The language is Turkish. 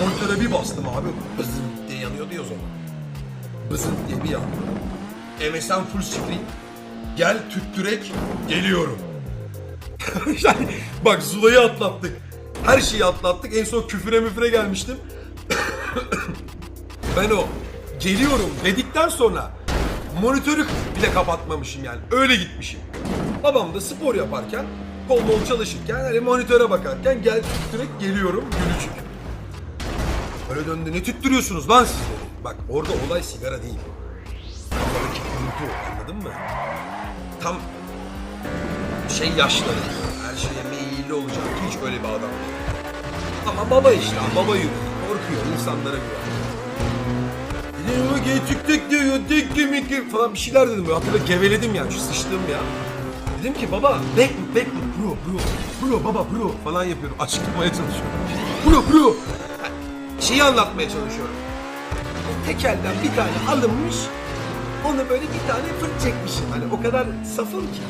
Monitöre bir bastım abi. Bızın diye yanıyordu ya o zaman. Bızın diye bir yandı. MSN full screen. Gel tüttürek geliyorum. yani bak Zula'yı atlattık. Her şeyi atlattık. En son küfüre müfüre gelmiştim. ben o geliyorum dedikten sonra monitörü bile kapatmamışım yani. Öyle gitmişim. Babam da spor yaparken, kol mol çalışırken, hani monitöre bakarken gel tüttürek geliyorum gülücük. Öyle döndü ne tüttürüyorsunuz lan siz. Bak orada olay sigara değil. Kafadaki kuruntu anladın mı? Tam şey yaşları. Her şeye meyilli olacak. Hiç öyle bir adam değil. Ama baba işte. Baba yürüyor. Korkuyor. insanlara güven. Dedim ama tek tek diyor. Tek tek falan bir şeyler dedim. Hatırla geveledim yani. Şu sıçtığım ya. Dedim ki baba back back bro bro bro baba bro falan yapıyorum. Açıklamaya çalışıyorum. Bro bro. Şeyi anlatmaya çalışıyorum. Tekelden bir tane alınmış. Onu böyle bir tane fırt çekmişim. Hani o kadar safım ki.